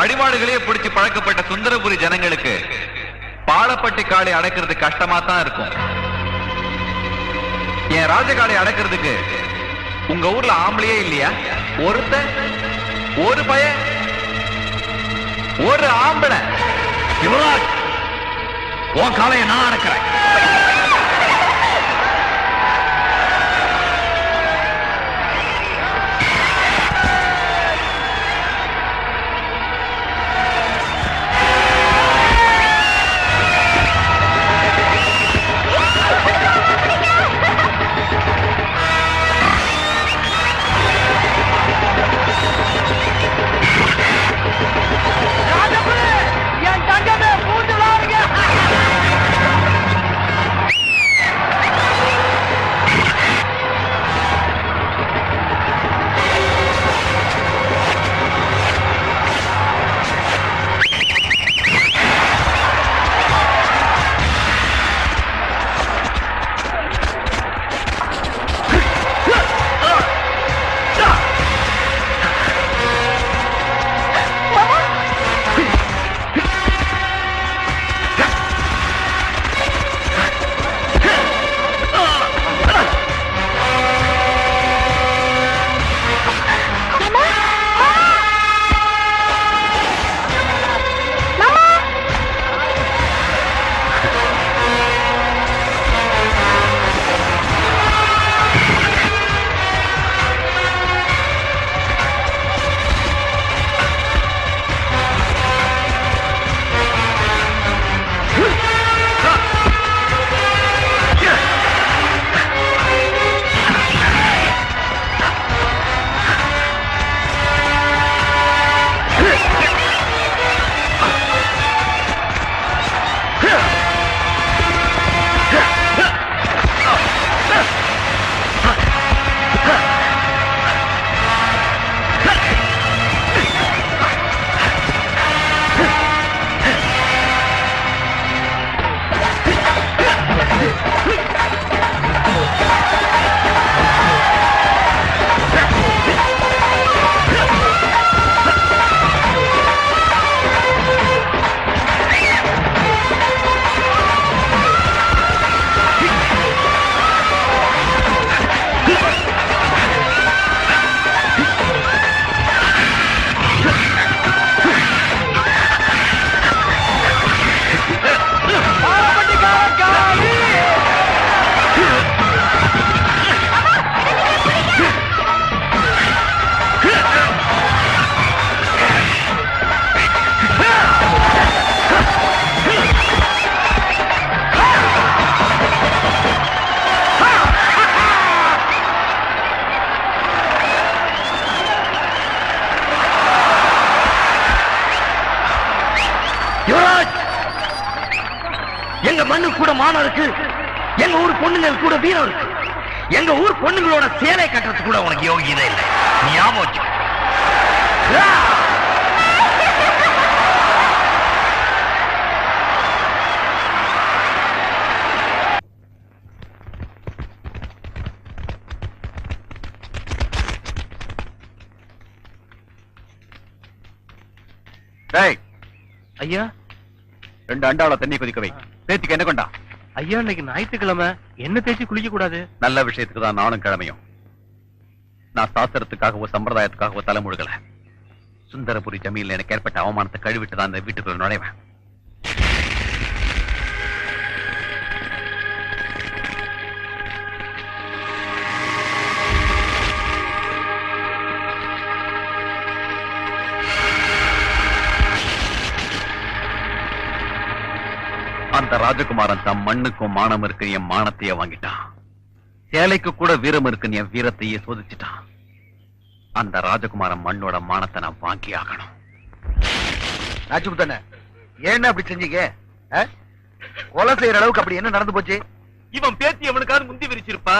அடிமாடுகளே பிடிச்சு பழக்கப்பட்ட சுந்தரபுரி ஜனங்களுக்கு பாலப்பட்டி காளை அடக்கிறது கஷ்டமா தான் இருக்கும். என் ராஜகாளை அடக்கிறதுக்கு உங்க ஊர்ல ஆம்பளையே இல்லையா? ஒருத்த ஒரு பய ஒரு ஆம்பளை. யுவராஜ் உன் காலையை நான் அடக்கிறேன். கூட மானம் இருக்கு. எங்க ஊர் பொண்ணுங்கள் கூட வீரம் இருக்கு. எங்க ஊர் பொண்ணுங்களோட சேலை கட்டுறதுக்கு கூட உனக்கு யோகியதை இல்லை. ஞாபகம் ஐயா? ரெண்டு அண்டாவுல தண்ணி கொதிக்க வை. பேத்திக்கு என்ன கொண்டா? ஐயா இன்னைக்கு ஞாயிற்றுக்கிழமை. என்ன தேய்ச்சி குளிக்க கூடாது நல்ல விஷயத்துக்கு தான் நானும் கிழமையும் நான் சாஸ்திரத்துக்காகவோ சம்பிரதாயத்துக்காகவோ தலைமுழுகல சுந்தரபுரி ஜமீன்ல எனக்கு ஏற்பட்ட அவமானத்தை கழுவிட்டு தான் இந்த வீட்டுக்குள்ள நுழைவேன். அந்த ராஜகுமாரன் தம் மண்ணுக்கும் மானம் இருக்கு என் மானத்தையே வாங்கிட்டான். சேலைக்கு கூட வீரம் இருக்குன்னு என் வீரத்தையே சோதிச்சுட்டான். அந்த ராஜகுமாரன் மண்ணோட மானத்தை நான் வாங்கி ஆகணும். ராஜபுத்தன ஏன் அப்படி செஞ்சீங்க? கொலை செய்யற அளவுக்கு அப்படி என்ன நடந்து போச்சு? இவன் பேத்தி எவனுக்காவது முந்தி விரிச்சிருப்பா?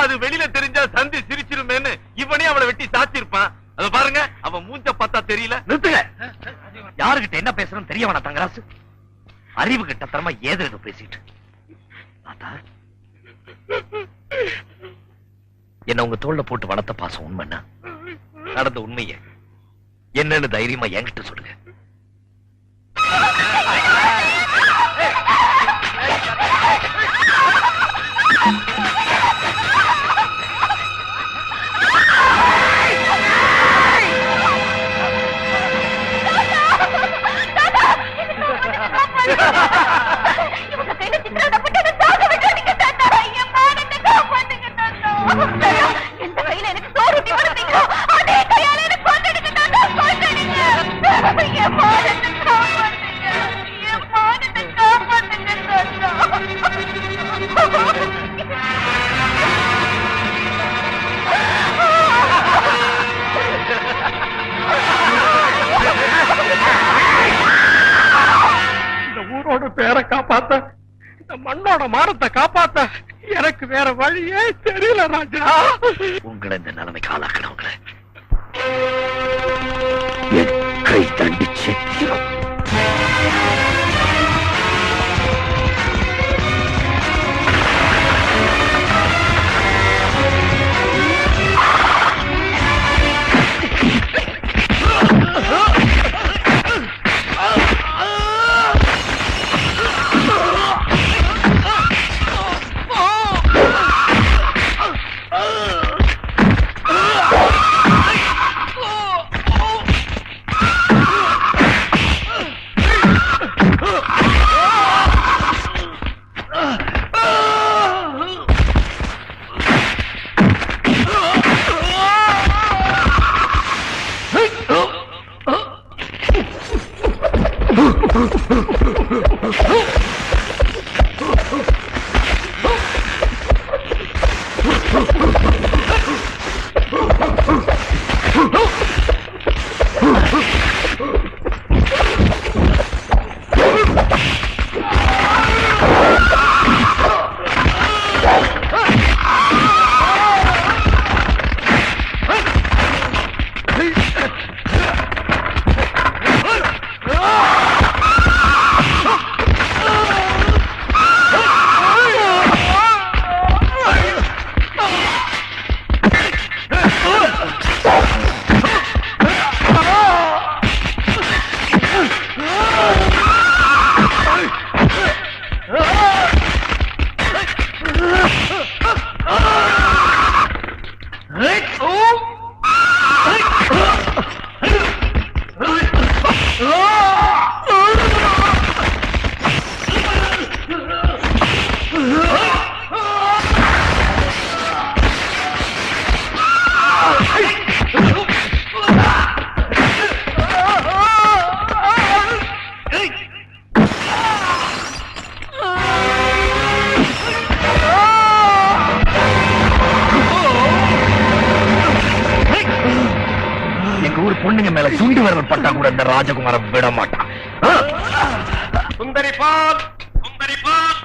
அது வெளியில தெரிஞ்சா சந்தி சிரிச்சிருமேன்னு இவனே அவளை வெட்டி சாத்திருப்பான். அது பாருங்க அவன் மூஞ்ச பார்த்தா தெரியல. நிறுத்துங்க. யாருகிட்ட என்ன பேசுறோம் தெரிய வேணா தங்கராசு. அறிவு கிட்ட தரமா பேசிட்டு என்ன உங்க தோல்ல போட்டு வளர்த்த பாசம் உண்மைன்னா? நடந்த உண்மைய என்னன்னு தைரியமா என்கிட்ட சொல்லுங்க. உங்களை இந்த நிலைமைக்கு ஆளாக்க பொண்ணுங்க மேல சுண்டு விரல் பட்டா கூட இந்த ராஜகுமாரன் விட மாட்டான்? சுந்தரி பால் சுந்தரி பால்.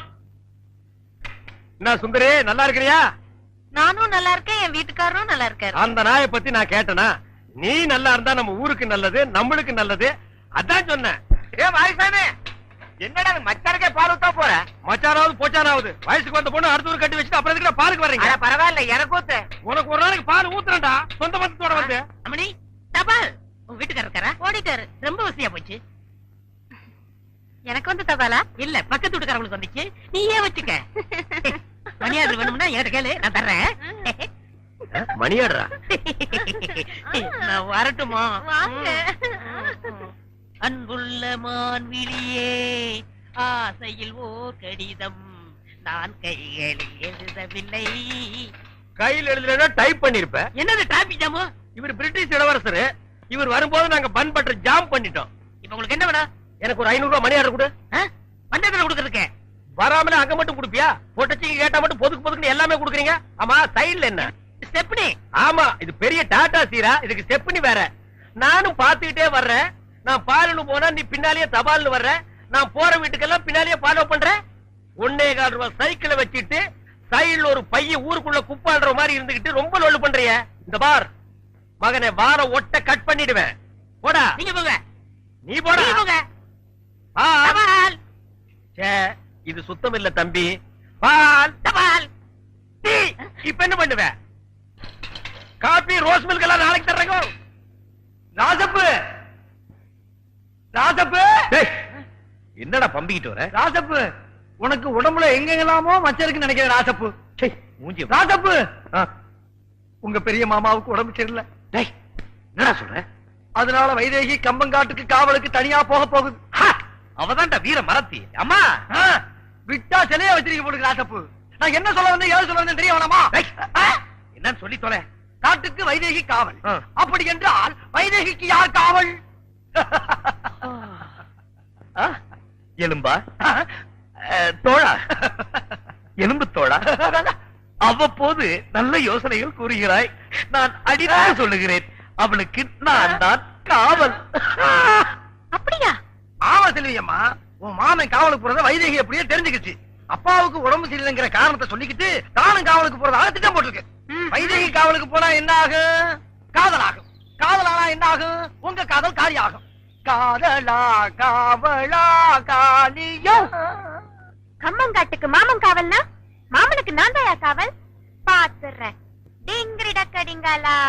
என்ன சுந்தரி நல்லா இருக்கிறியா? நானும் நல்லா இருக்கேன் என் வீட்டுக்காரரும் நல்லா இருக்காரு. அந்த நாயை பத்தி நான் கேட்டனா? நீ நல்லா இருந்தா நம்ம ஊருக்கு நல்லது நம்மளுக்கு நல்லது. அதான் சொன்னேன். ஏ மாரிசாமி என்னடா மச்சானுக்கே பால் ஊத்தா போற? மச்சானாவது போச்சானாவது. வயசுக்கு வந்த பொண்ணு அடுத்த ஊர் கட்டி வச்சுட்டு அப்புறம் எதுக்கு பாலுக்கு வர்றீங்க? பரவாயில்ல எனக்கு ஊத்து. உனக்கு ஒரு நாளைக்கு பால் ஊத்துறேன்டா. சொந்த பந்தத்தோட வந்து. அம்மணி தபால். உங்க வீட்டுக்காரர் இருக்காரா ஓடிட்டாரு. ரொம்ப வசதியா போச்சு. எனக்கு வந்து தபாலா? இல்ல பக்கத்து வீட்டுக்காரங்களுக்கு வந்துச்சு. நீ ஏன் வச்சுக்க. மணியாடு வேணும்னா என்கிட்ட கேளு நான் தர்றேன். மணியாடுறா? நான் வரட்டுமா? வாங்க. அன்புள்ள மான்விழியே ஆசையில் ஓர் கடிதம் நான் கைகளில் எழுதவில்லை. கையில் எழுதுனா டைப் பண்ணிருப்ப. என்னது டிராபிக் ஜாமு இவர் பிரிட்டிஷ் இளவரசர். இவர் வரும்போது நாங்க பன் பட்டர் ஜாம் பண்ணிட்டோம். இப்ப உங்களுக்கு என்ன வேணும் எனக்கு ஒரு ஐநூறு ரூபாய் மணி ஆர்டர் கொடு. பண்டத்துல கொடுக்கறதுக்கு? வராமல அங்க மட்டும் கொடுப்பியா? பொட்டச்சிக்கு கேட்டா மட்டும் பொதுக்கு பொதுக்குன்னு எல்லாமே கொடுக்குறீங்க? ஆமா சைடுல என்ன? ஸ்டெப்னி ஆமா இது பெரிய டாடா சீரா. இதுக்கு ஸ்டெப்னி வேற. நானும் பாத்துக்கிட்டே வர்றேன். நான் பாலுன்னு போனா நீ பின்னாலேயே தபால்னு வர்ற. நான் போற வீட்டுக்கெல்லாம் பின்னாலேயே ஃபாலோ பண்றேன் ஒன்னே கால் ரூபாய் சைக்கிளை வச்சுட்டு சைடுல ஒரு பைய ஊருக்குள்ள குப்பாடுற மாதிரி இருந்துகிட்டு ரொம்ப லொல்லு பண்றிய. இந்த பார். மகனே வார ஒட்ட கட் பண்ணிடுவேன். போடா. நீங்க போங்க. நீ போடா. போங்க. ஆ. தபால். ச்சே, இது சுத்தம் இல்ல தம்பி. பால். தபால். டீ. இப்ப என்ன பண்ணுவ காபி ரோஸ் மில்க் எல்லாம் நாளைக்கு தர்றேங்க. ராஜப்பு ராஜப்பு என்னடா பம்பிக்கிட்டு வர? ராஜப்பு உனக்கு உடம்புல எங்கெங்கெல்லாமோ மச்சம் இருக்குன்னு நினைக்கிறேன் ராஜப்பு ச்சே, மூஞ்சி ராஜப்பு உங்க பெரிய மாமாவுக்கு உடம்பு சரியில்லை. டேய், என்னடா சொல்ற? அதனால வைதேகி கம்பங்காட்டுக்கு காவலுக்கு தனியா போக போகுது. அவதான்டா வீர மரத்தி. அம்மா! விட்டா சிலைய வச்சிருக்க போடுங்க ராஜப்பு நான் என்ன சொல்ல வந்தேன் ஏது சொல்ல வந்தேன் தெரிய வேணாமா? என்னன்னு சொல்லி தொலை. காட்டுக்கு வைதேகி காவல். அப்படி என்றால் வைதேகிக்கு யார் காவல்? எலும்பா? தோழா? எலும்பு தோழா? அவ்வப்போது நல்ல யோசனைகள் கூறுகிறாய். நான் அடித்து சொல்லுகிறேன். அவளுக்கு நான் தான் காவல். அப்படியா? ஆமா செல்வியம்மா உன் மாமன் காவலுக்கு போறத வைதேகி அப்படியே தெரிஞ்சுக்கிச்சு. அப்பாவுக்கு உடம்பு சரியில்லைங்கிற காரணத்தை சொல்லிக்கிட்டு தானும் காவலுக்கு போறதாக திட்டம் போட்டிருக்கு. வைதேகி காவலுக்கு போனா என்ன ஆகும்? காதல் ஆகும் காதலானா என்ன ஆகும்? உங்க காதல் காரியாகும். காதலா காவலா காலியா கம்மங்காட்டுக்கு மாமன் காவல்னா? மாமனுக்கு நான் காவல்? பாத்துறேன். Ingrid Akadingala.